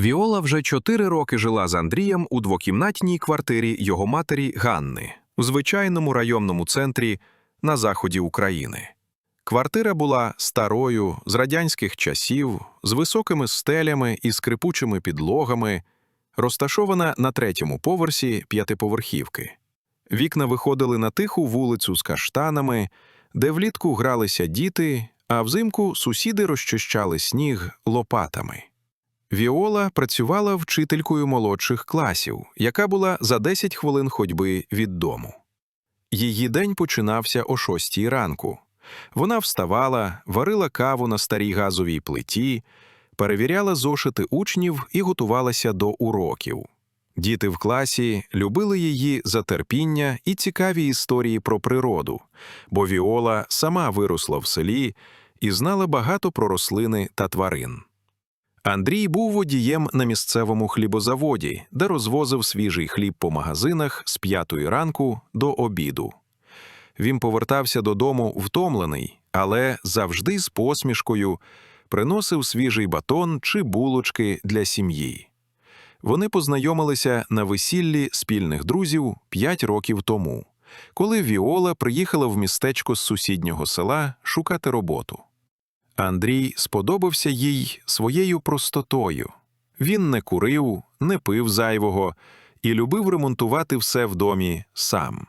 Віола вже чотири роки жила з Андрієм у двокімнатній квартирі його матері Ганни у звичайному районному центрі на заході України. Квартира була старою, з радянських часів, з високими стелями і скрипучими підлогами, розташована на третьому поверсі п'ятиповерхівки. Вікна виходили на тиху вулицю з каштанами, де влітку гралися діти, а взимку сусіди розчищали сніг лопатами. Віола працювала вчителькою молодших класів, яка була за 10 хвилин ходьби від дому. Її день починався о шостій ранку. Вона вставала, варила каву на старій газовій плиті, перевіряла зошити учнів і готувалася до уроків. Діти в класі любили її за терпіння і цікаві історії про природу, бо Віола сама виросла в селі і знала багато про рослини та тварин. Андрій був водієм на місцевому хлібозаводі, де розвозив свіжий хліб по магазинах з п'ятої ранку до обіду. Він повертався додому втомлений, але завжди з посмішкою приносив свіжий батон чи булочки для сім'ї. Вони познайомилися на весіллі спільних друзів п'ять років тому, коли Віола приїхала в містечко з сусіднього села шукати роботу. Андрій сподобався їй своєю простотою. Він не курив, не пив зайвого і любив ремонтувати все в домі сам.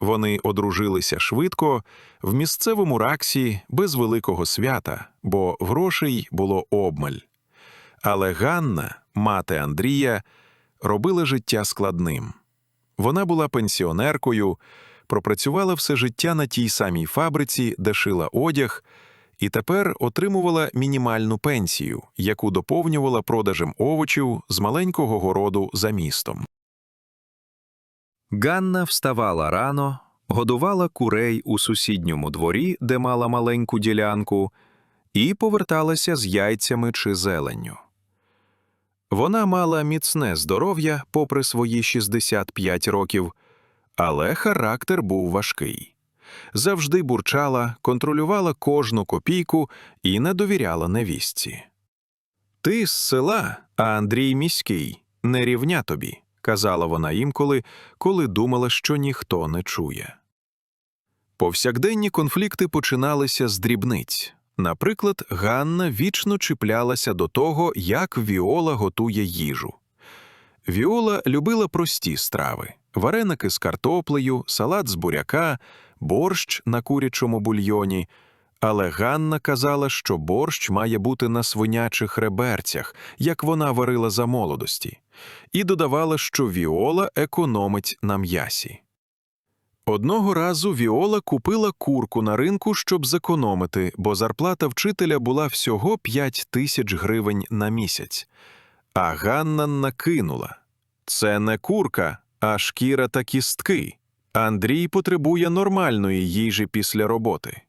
Вони одружилися швидко в місцевому раксі без великого свята, бо грошей було обмаль. Але Ганна, мати Андрія, робила життя складним. Вона була пенсіонеркою, пропрацювала все життя на тій самій фабриці, де шила одяг, і тепер отримувала мінімальну пенсію, яку доповнювала продажем овочів з маленького городу за містом. Ганна вставала рано, годувала курей у сусідньому дворі, де мала маленьку ділянку, і поверталася з яйцями чи зеленню. Вона мала міцне здоров'я попри свої 65 років, але характер був важкий. Завжди бурчала, контролювала кожну копійку і не довіряла невістці. Ти з села, а Андрій міський, не рівня тобі, казала вона інколи, коли думала, що ніхто не чує. Повсякденні конфлікти починалися з дрібниць. Наприклад, Ганна вічно чіплялася до того, як Віола готує їжу. Віола любила прості страви: вареники з картоплею, салат з буряка, борщ на курячому бульйоні. Але Ганна казала, що борщ має бути на свинячих реберцях, як вона варила за молодості, і додавала, що Віола економить на м'ясі. Одного разу Віола купила курку на ринку, щоб зекономити, бо зарплата вчителя була всього 5 тисяч гривень на місяць. А Ганна накинула це не курка, а шкіра та кістки. Андрій потребує нормальної їжі після роботи.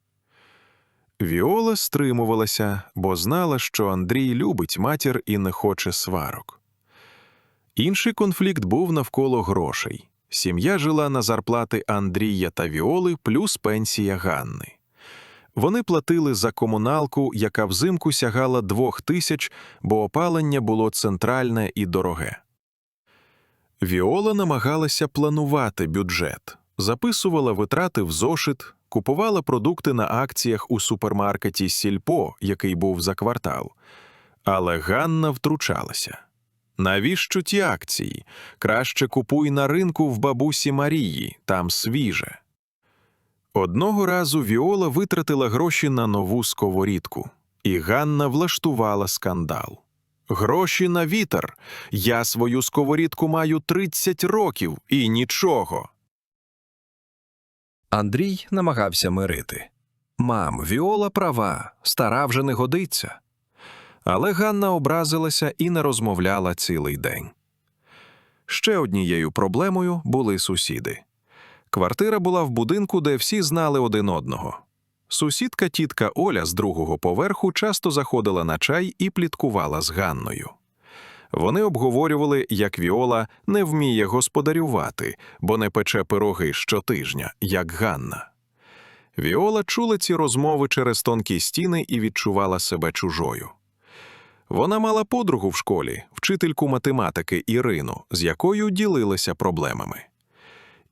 Віола стримувалася, бо знала, що Андрій любить матір і не хоче сварок. Інший конфлікт був навколо грошей. Сім'я жила на зарплати Андрія та Віоли плюс пенсія Ганни. Вони платили за комуналку, яка взимку сягала двох тисяч, бо опалення було центральне і дороге. Віола намагалася планувати бюджет, записувала витрати в зошит, купувала продукти на акціях у супермаркеті Сільпо, який був за квартал. Але Ганна втручалася. Навіщо ті акції? Краще купуй на ринку в бабусі Марії, там свіже. Одного разу Віола витратила гроші на нову сковорідку, і Ганна влаштувала скандал. Гроші на вітер. Я свою сковорідку маю 30 років і нічого. Андрій намагався мирити. Мам, Віола права, стара вже не годиться. Але Ганна образилася і не розмовляла цілий день. Ще однією проблемою були сусіди. Квартира була в будинку, де всі знали один одного. Сусідка тітка Оля з другого поверху часто заходила на чай і пліткувала з Ганною. Вони обговорювали, як Віола не вміє господарювати, бо не пече пироги щотижня, як Ганна. Віола чула ці розмови через тонкі стіни і відчувала себе чужою. Вона мала подругу в школі, вчительку математики Ірину, з якою ділилася проблемами.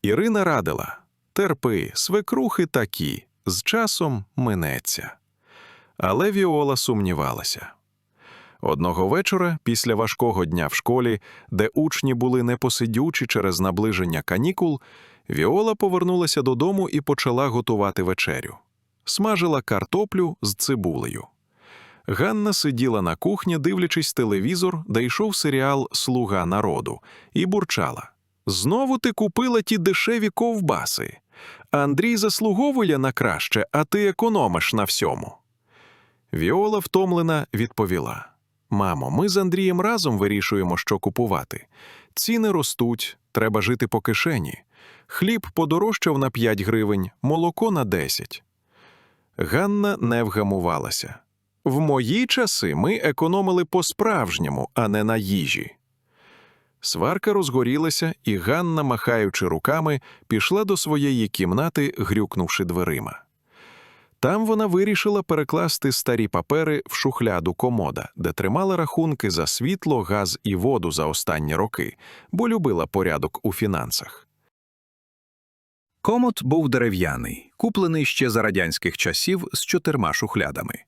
Ірина радила терпи, свекрухи такі, з часом минеться. Але Віола сумнівалася. Одного вечора, після важкого дня в школі, де учні були непосидючі через наближення канікул, Віола повернулася додому і почала готувати вечерю. Смажила картоплю з цибулею. Ганна сиділа на кухні, дивлячись телевізор, де йшов серіал Слуга народу, і бурчала. Знову ти купила ті дешеві ковбаси. Андрій заслуговує на краще, а ти економиш на всьому. Віола втомлена відповіла: Мамо, ми з Андрієм разом вирішуємо, що купувати. Ціни ростуть, треба жити по кишені. Хліб подорожчав на 5 гривень, молоко на 10. Ганна не вгамувалася. В мої часи ми економили по-справжньому, а не на їжі. Сварка розгорілася, і Ганна, махаючи руками, пішла до своєї кімнати, грюкнувши дверима. Там вона вирішила перекласти старі папери в шухляду комода, де тримала рахунки за світло, газ і воду за останні роки, бо любила порядок у фінансах. Комод був дерев'яний, куплений ще за радянських часів з чотирма шухлядами.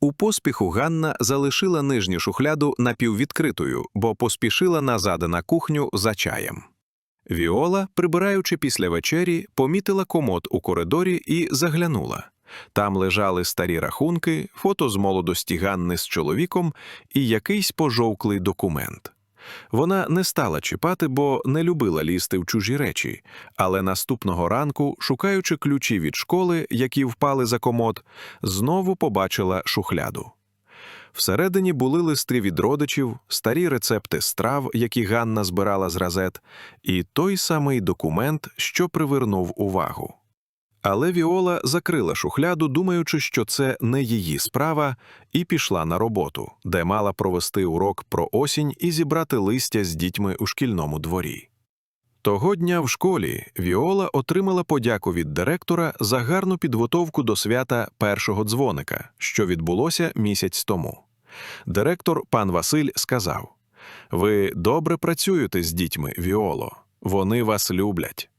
У поспіху Ганна залишила нижню шухляду напіввідкритою, бо поспішила назад на кухню за чаєм. Віола, прибираючи після вечері, помітила комод у коридорі і заглянула. Там лежали старі рахунки, фото з молодості Ганни з чоловіком і якийсь пожовклий документ. Вона не стала чіпати, бо не любила лізти в чужі речі, але наступного ранку, шукаючи ключі від школи, які впали за комод, знову побачила шухляду. Всередині були листи від родичів, старі рецепти страв, які Ганна збирала з газет, і той самий документ, що привернув увагу. Але Віола закрила шухляду, думаючи, що це не її справа, і пішла на роботу, де мала провести урок про осінь і зібрати листя з дітьми у шкільному дворі. Того дня в школі Віола отримала подяку від директора за гарну підготовку до свята першого дзвоника, що відбулося місяць тому. Директор пан Василь сказав: Ви добре працюєте з дітьми, Віоло, вони вас люблять.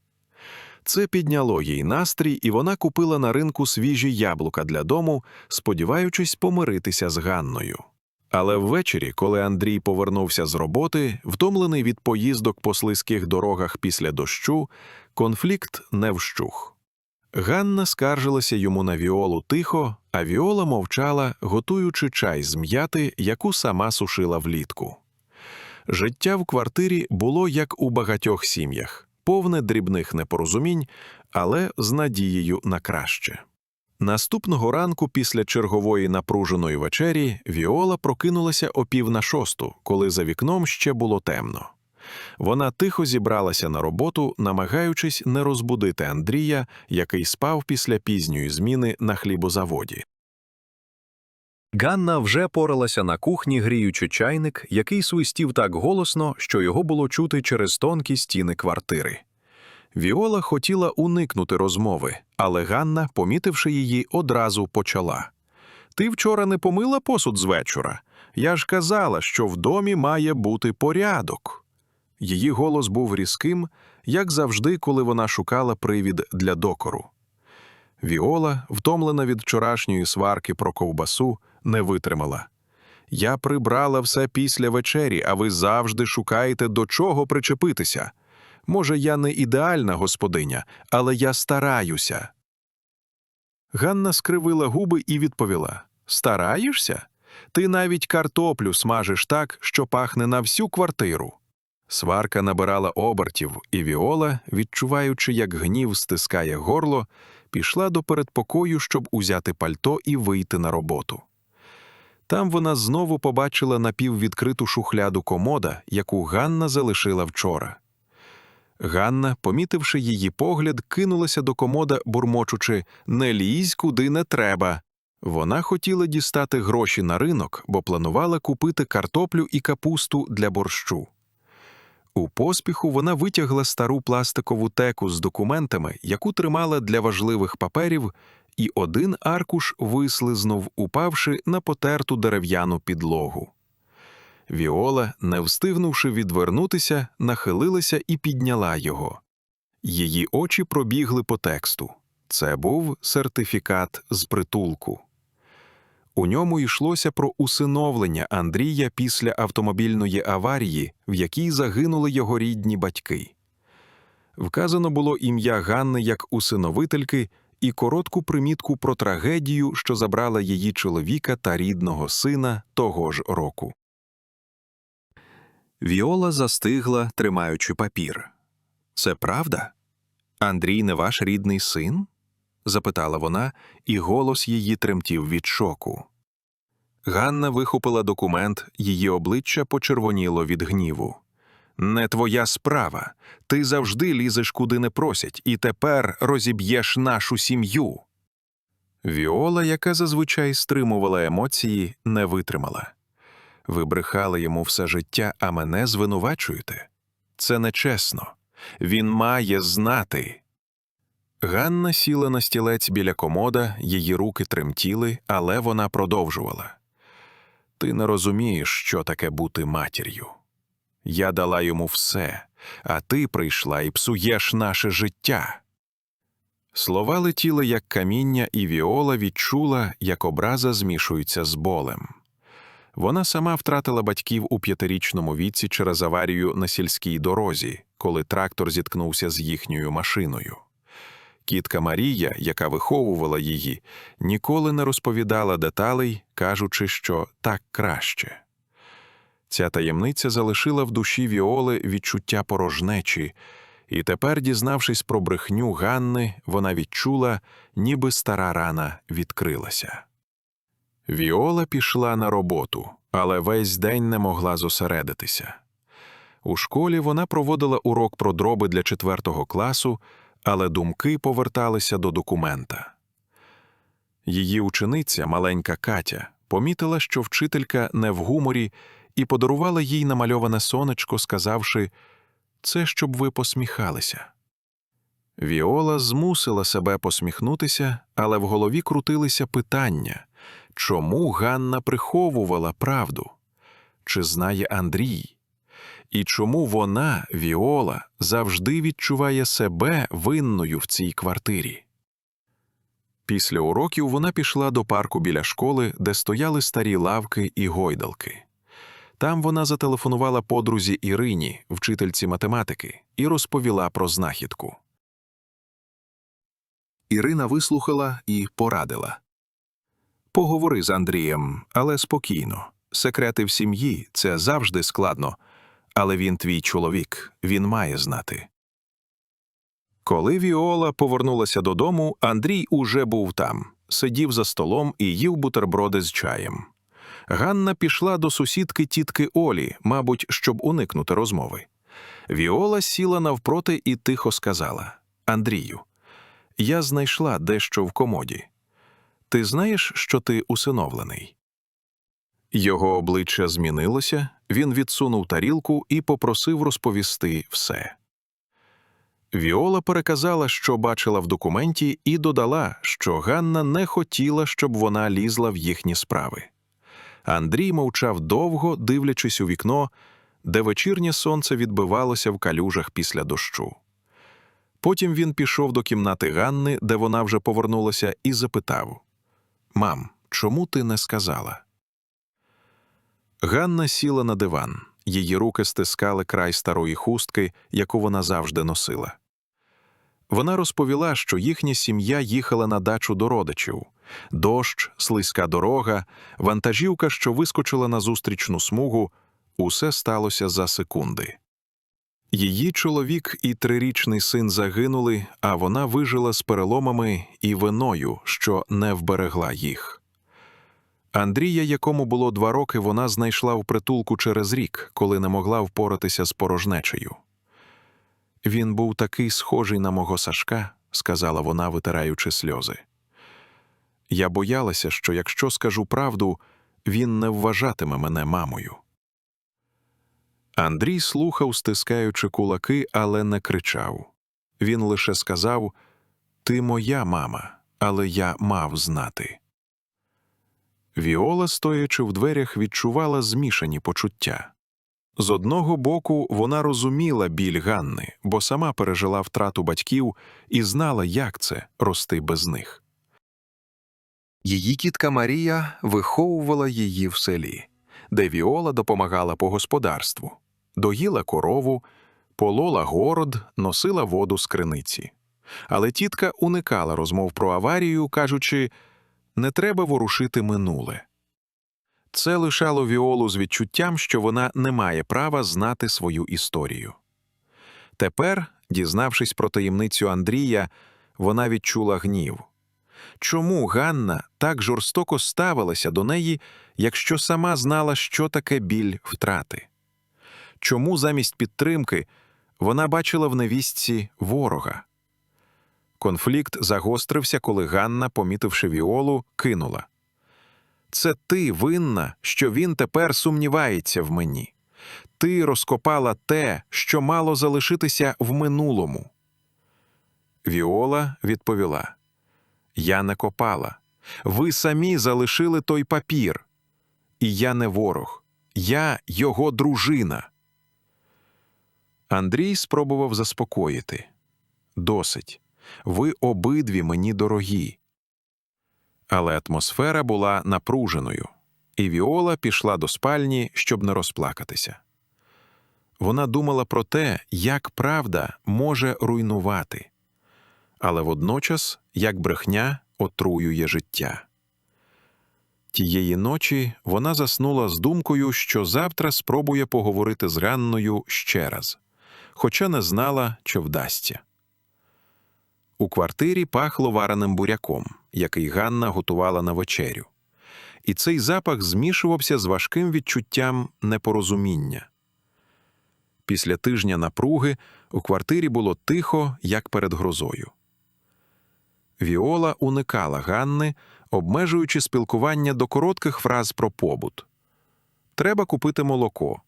Це підняло їй настрій, і вона купила на ринку свіжі яблука для дому, сподіваючись помиритися з Ганною. Але ввечері, коли Андрій повернувся з роботи, втомлений від поїздок по слизьких дорогах після дощу, конфлікт не вщух. Ганна скаржилася йому на Віолу тихо, а Віола мовчала, готуючи чай з м'яти, яку сама сушила влітку. Життя в квартирі було як у багатьох сім'ях повне дрібних непорозумінь, але з надією на краще. Наступного ранку, після чергової напруженої вечері, Віола прокинулася о пів на шосту, коли за вікном ще було темно. Вона тихо зібралася на роботу, намагаючись не розбудити Андрія, який спав після пізньої зміни на хлібозаводі. Ганна вже поралася на кухні, гріючи чайник, який свистів так голосно, що його було чути через тонкі стіни квартири. Віола хотіла уникнути розмови, але Ганна, помітивши її, одразу почала. Ти вчора не помила посуд з вечора? Я ж казала, що в домі має бути порядок. Її голос був різким, як завжди, коли вона шукала привід для докору. Віола, втомлена від вчорашньої сварки про ковбасу, не витримала. Я прибрала все після вечері, а ви завжди шукаєте до чого причепитися. Може, я не ідеальна господиня, але я стараюся. Ганна скривила губи і відповіла Стараєшся? Ти навіть картоплю смажиш так, що пахне на всю квартиру. Сварка набирала обертів, і Віола, відчуваючи, як гнів стискає горло, пішла до передпокою, щоб узяти пальто і вийти на роботу. Там вона знову побачила напіввідкриту шухляду комода, яку Ганна залишила вчора. Ганна, помітивши її погляд, кинулася до комода, бурмочучи не лізь, куди не треба. Вона хотіла дістати гроші на ринок, бо планувала купити картоплю і капусту для борщу. У поспіху вона витягла стару пластикову теку з документами, яку тримала для важливих паперів, і один аркуш вислизнув, упавши на потерту дерев'яну підлогу. Віола, не встигнувши відвернутися, нахилилася і підняла його. Її очі пробігли по тексту. Це був сертифікат з притулку. У ньому йшлося про усиновлення Андрія після автомобільної аварії, в якій загинули його рідні батьки. Вказано було ім'я Ганни як усиновительки і коротку примітку про трагедію, що забрала її чоловіка та рідного сина того ж року. Віола застигла, тримаючи папір. Це правда? Андрій не ваш рідний син? запитала вона, і голос її тремтів від шоку. Ганна вихопила документ, її обличчя почервоніло від гніву. Не твоя справа. Ти завжди лізеш куди не просять, і тепер розіб'єш нашу сім'ю. Віола, яка зазвичай стримувала емоції, не витримала. Ви брехали йому все життя, а мене звинувачуєте. Це нечесно. Він має знати. Ганна сіла на стілець біля комода, її руки тремтіли, але вона продовжувала. Ти не розумієш, що таке бути матір'ю. Я дала йому все, а ти прийшла і псуєш наше життя. Слова летіли, як каміння, і Віола відчула, як образа змішується з болем. Вона сама втратила батьків у п'ятирічному віці через аварію на сільській дорозі, коли трактор зіткнувся з їхньою машиною. Кітка Марія, яка виховувала її, ніколи не розповідала деталей, кажучи, що так краще. Ця таємниця залишила в душі Віоли відчуття порожнечі, і тепер, дізнавшись про брехню Ганни, вона відчула, ніби стара рана відкрилася. Віола пішла на роботу, але весь день не могла зосередитися. У школі вона проводила урок про дроби для четвертого класу, але думки поверталися до документа. Її учениця, маленька Катя, помітила, що вчителька не в гуморі, і подарувала їй намальоване сонечко, сказавши це щоб ви посміхалися. Віола змусила себе посміхнутися, але в голові крутилися питання чому Ганна приховувала правду? Чи знає Андрій? І чому вона, Віола, завжди відчуває себе винною в цій квартирі? Після уроків вона пішла до парку біля школи, де стояли старі лавки і гойдалки. Там вона зателефонувала подрузі Ірині, вчительці математики, і розповіла про знахідку. Ірина вислухала і порадила. Поговори з Андрієм, але спокійно. Секрети в сім'ї це завжди складно, але він твій чоловік, він має знати. Коли Віола повернулася додому, Андрій уже був там, сидів за столом і їв бутерброди з чаєм. Ганна пішла до сусідки тітки Олі, мабуть, щоб уникнути розмови. Віола сіла навпроти і тихо сказала: Андрію, я знайшла дещо в комоді. Ти знаєш, що ти усиновлений? Його обличчя змінилося, він відсунув тарілку і попросив розповісти все. Віола переказала, що бачила в документі, і додала, що Ганна не хотіла, щоб вона лізла в їхні справи. Андрій мовчав довго, дивлячись у вікно, де вечірнє сонце відбивалося в калюжах після дощу. Потім він пішов до кімнати Ганни, де вона вже повернулася, і запитав Мам, чому ти не сказала? Ганна сіла на диван. Її руки стискали край старої хустки, яку вона завжди носила. Вона розповіла, що їхня сім'я їхала на дачу до родичів. Дощ, слизька дорога, вантажівка, що вискочила на зустрічну смугу, усе сталося за секунди. Її чоловік і трирічний син загинули, а вона вижила з переломами і виною, що не вберегла їх. Андрія, якому було два роки, вона знайшла в притулку через рік, коли не могла впоратися з порожнечею. Він був такий схожий на мого Сашка, сказала вона, витираючи сльози. Я боялася, що якщо скажу правду, він не вважатиме мене мамою. Андрій слухав, стискаючи кулаки, але не кричав. Він лише сказав Ти моя мама, але я мав знати. Віола, стоячи в дверях, відчувала змішані почуття. З одного боку, вона розуміла біль Ганни, бо сама пережила втрату батьків і знала, як це рости без них. Її тітка Марія виховувала її в селі, де Віола допомагала по господарству, доїла корову, полола город, носила воду з криниці. Але тітка уникала розмов про аварію, кажучи, не треба ворушити минуле. Це лишало Віолу з відчуттям, що вона не має права знати свою історію. Тепер, дізнавшись про таємницю Андрія, вона відчула гнів. Чому Ганна так жорстоко ставилася до неї, якщо сама знала, що таке біль втрати? Чому замість підтримки вона бачила в невістці ворога? Конфлікт загострився, коли Ганна, помітивши Віолу, кинула. Це ти винна, що він тепер сумнівається в мені. Ти розкопала те, що мало залишитися в минулому. Віола відповіла: Я не копала. Ви самі залишили той папір. І я не ворог, я його дружина. Андрій спробував заспокоїти. Досить. Ви обидві мені дорогі. Але атмосфера була напруженою, і Віола пішла до спальні, щоб не розплакатися. Вона думала про те, як правда може руйнувати, але водночас як брехня отруює життя. Тієї ночі вона заснула з думкою, що завтра спробує поговорити з Ганною ще раз, хоча не знала, чи вдасться. У квартирі пахло вареним буряком, який Ганна готувала на вечерю. І цей запах змішувався з важким відчуттям непорозуміння. Після тижня напруги у квартирі було тихо, як перед грозою. Віола уникала Ганни, обмежуючи спілкування до коротких фраз про побут. Треба купити молоко.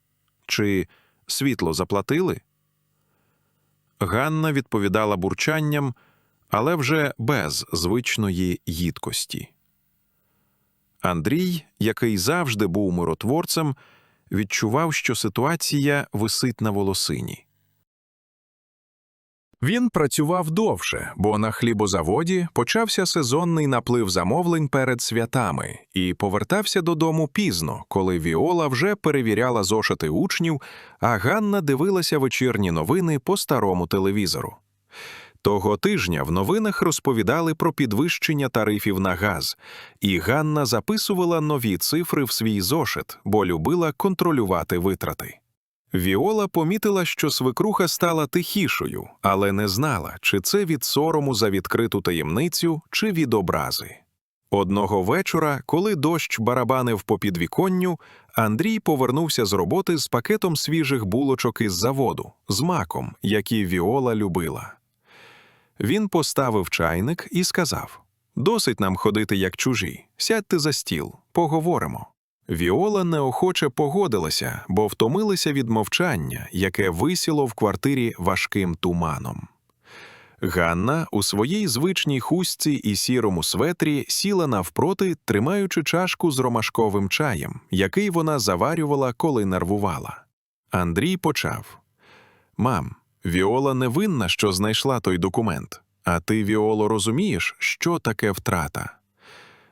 Чи світло заплатили? Ганна відповідала бурчанням, але вже без звичної їдкості. Андрій, який завжди був миротворцем, відчував, що ситуація висить на волосині. Він працював довше, бо на хлібозаводі почався сезонний наплив замовлень перед святами і повертався додому пізно, коли Віола вже перевіряла зошити учнів, а Ганна дивилася вечірні новини по старому телевізору. Того тижня в новинах розповідали про підвищення тарифів на газ, і Ганна записувала нові цифри в свій зошит, бо любила контролювати витрати. Віола помітила, що свекруха стала тихішою, але не знала, чи це від сорому за відкриту таємницю, чи від образи. Одного вечора, коли дощ барабанив по підвіконню, Андрій повернувся з роботи з пакетом свіжих булочок із заводу, з маком, які Віола любила. Він поставив чайник і сказав: Досить нам ходити як чужі, сядьте за стіл, поговоримо. Віола неохоче погодилася, бо втомилася від мовчання, яке висіло в квартирі важким туманом. Ганна у своїй звичній хустці і сірому светрі сіла навпроти, тримаючи чашку з ромашковим чаєм, який вона заварювала, коли нервувала. Андрій почав: Мам, Віола не винна, що знайшла той документ. А ти, Віоло, розумієш, що таке втрата?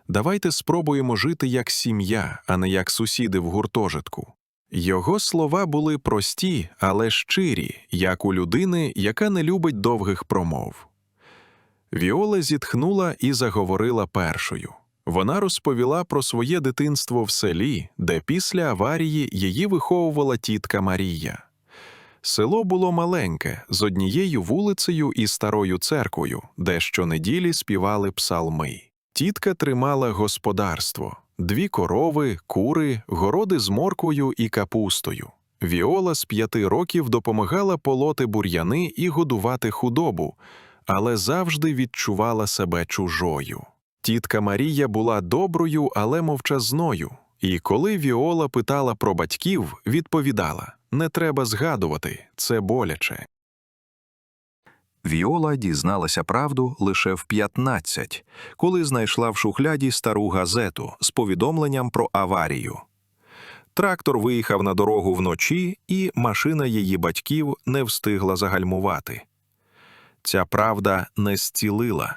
Давайте спробуємо жити як сім'я, а не як сусіди в гуртожитку. Його слова були прості, але щирі, як у людини, яка не любить довгих промов. Віола зітхнула і заговорила першою. Вона розповіла про своє дитинство в селі, де після аварії її виховувала тітка Марія. Село було маленьке, з однією вулицею і старою церквою, де щонеділі співали псалми. Тітка тримала господарство дві корови, кури, городи з морквою і капустою. Віола з п'яти років допомагала полоти бур'яни і годувати худобу, але завжди відчувала себе чужою. Тітка Марія була доброю, але мовчазною, і коли Віола питала про батьків, відповідала не треба згадувати, це боляче. Віола дізналася правду лише в 15, коли знайшла в шухляді стару газету з повідомленням про аварію. Трактор виїхав на дорогу вночі, і машина її батьків не встигла загальмувати. Ця правда не зцілила,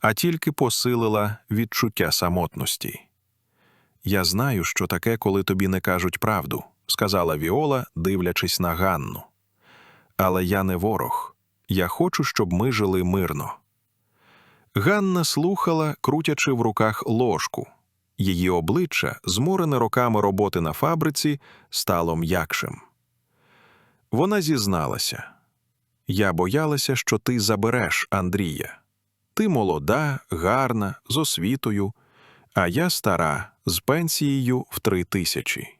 а тільки посилила відчуття самотності. Я знаю, що таке, коли тобі не кажуть правду, сказала Віола, дивлячись на Ганну. Але я не ворог. Я хочу, щоб ми жили мирно. Ганна слухала, крутячи в руках ложку. Її обличчя, зморене роками роботи на фабриці, стало м'якшим. Вона зізналася. Я боялася, що ти забереш Андрія. Ти молода, гарна, з освітою, а я стара, з пенсією в три тисячі.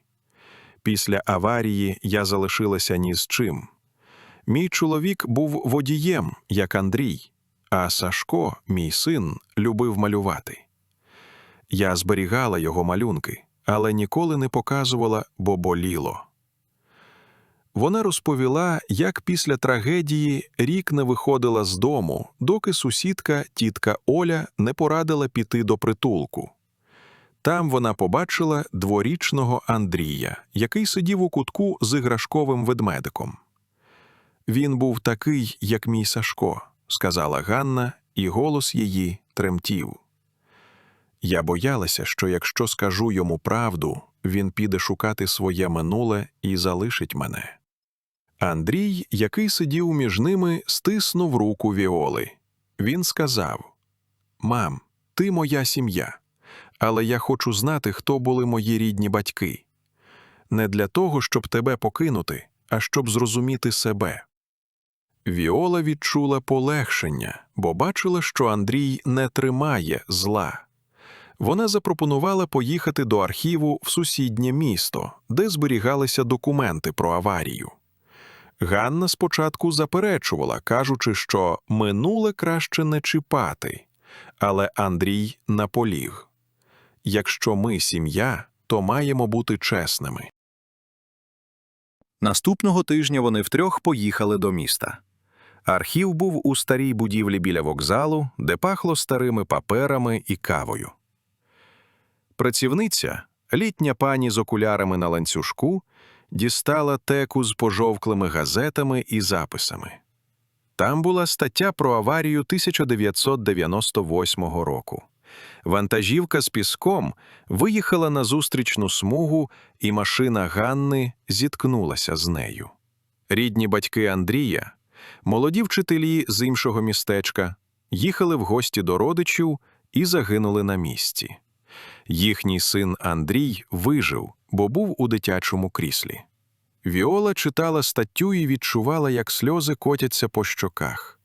Після аварії я залишилася ні з чим. Мій чоловік був водієм, як Андрій, а Сашко, мій син, любив малювати. Я зберігала його малюнки, але ніколи не показувала, бо боліло. Вона розповіла, як після трагедії рік не виходила з дому, доки сусідка, тітка Оля, не порадила піти до притулку. Там вона побачила дворічного Андрія, який сидів у кутку з іграшковим ведмедиком. Він був такий, як мій Сашко, сказала Ганна, і голос її тремтів. Я боялася, що якщо скажу йому правду, він піде шукати своє минуле і залишить мене. Андрій, який сидів між ними, стиснув руку Віоли. Він сказав: Мам, ти моя сім'я, але я хочу знати, хто були мої рідні батьки. Не для того, щоб тебе покинути, а щоб зрозуміти себе. Віола відчула полегшення, бо бачила, що Андрій не тримає зла. Вона запропонувала поїхати до архіву в сусіднє місто, де зберігалися документи про аварію. Ганна спочатку заперечувала, кажучи, що минуле краще не чіпати, але Андрій наполіг якщо ми сім'я, то маємо бути чесними. Наступного тижня вони втрьох поїхали до міста. Архів був у старій будівлі біля вокзалу, де пахло старими паперами і кавою. Працівниця, літня пані з окулярами на ланцюжку, дістала теку з пожовклими газетами і записами. Там була стаття про аварію 1998 року. Вантажівка з піском виїхала на зустрічну смугу, і машина Ганни зіткнулася з нею. Рідні батьки Андрія, молоді вчителі з іншого містечка, їхали в гості до родичів і загинули на місці. Їхній син Андрій вижив, бо був у дитячому кріслі. Віола читала статтю і відчувала, як сльози котяться по щоках.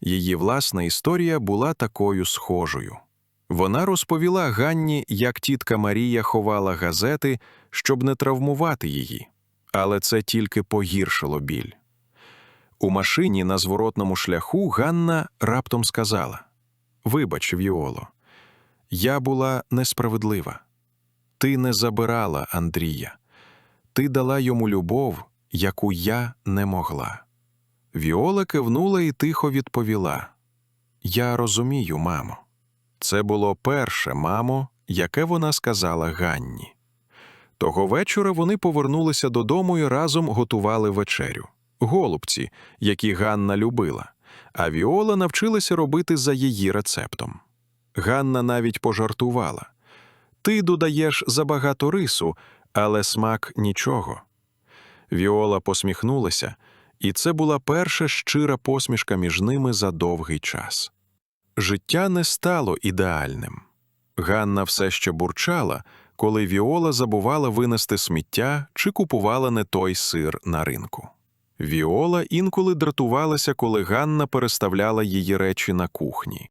Її власна історія була такою схожою. Вона розповіла Ганні, як тітка Марія ховала газети, щоб не травмувати її, але це тільки погіршило біль. У машині на зворотному шляху Ганна раптом сказала: Вибач, Віоло, я була несправедлива. Ти не забирала Андрія, ти дала йому любов, яку я не могла. Віола кивнула і тихо відповіла: Я розумію, мамо. Це було перше, мамо, яке вона сказала Ганні. Того вечора вони повернулися додому і разом готували вечерю голубці, які Ганна любила, а Віола навчилася робити за її рецептом. Ганна навіть пожартувала Ти додаєш забагато рису, але смак нічого. Віола посміхнулася, і це була перша щира посмішка між ними за довгий час. Життя не стало ідеальним. Ганна все ще бурчала, коли Віола забувала винести сміття чи купувала не той сир на ринку. Віола інколи дратувалася, коли Ганна переставляла її речі на кухні.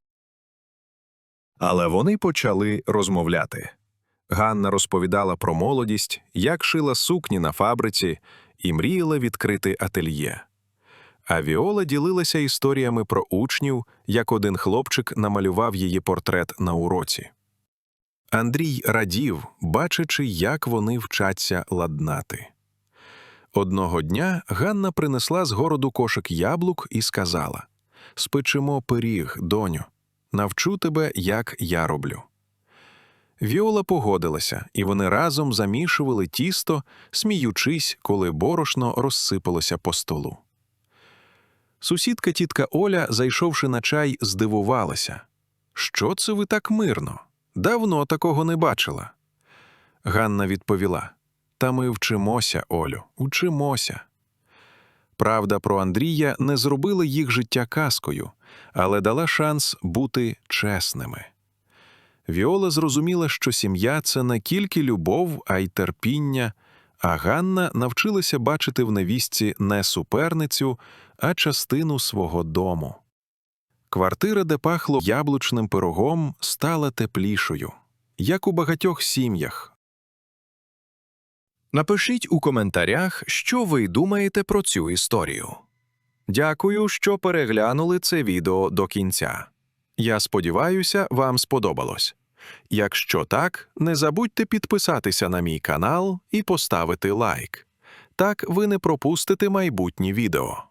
Але вони почали розмовляти. Ганна розповідала про молодість, як шила сукні на фабриці і мріяла відкрити ательє. А Віола ділилася історіями про учнів, як один хлопчик намалював її портрет на уроці. Андрій радів, бачачи, як вони вчаться ладнати. Одного дня Ганна принесла з городу кошик яблук і сказала Спечемо пиріг, доню. Навчу тебе, як я роблю. Віола погодилася, і вони разом замішували тісто, сміючись, коли борошно розсипалося по столу. Сусідка тітка Оля, зайшовши на чай, здивувалася. Що це ви так мирно? Давно такого не бачила. Ганна відповіла: Та ми вчимося, Олю, учимося. Правда про Андрія не зробила їх життя казкою, але дала шанс бути чесними. Віола зрозуміла, що сім'я це не тільки любов, а й терпіння, а Ганна навчилася бачити в невістці не суперницю, а частину свого дому. Квартира, де пахло яблучним пирогом, стала теплішою, як у багатьох сім'ях. Напишіть у коментарях, що ви думаєте про цю історію. Дякую, що переглянули це відео до кінця. Я сподіваюся, вам сподобалось. Якщо так, не забудьте підписатися на мій канал і поставити лайк. Так ви не пропустите майбутні відео.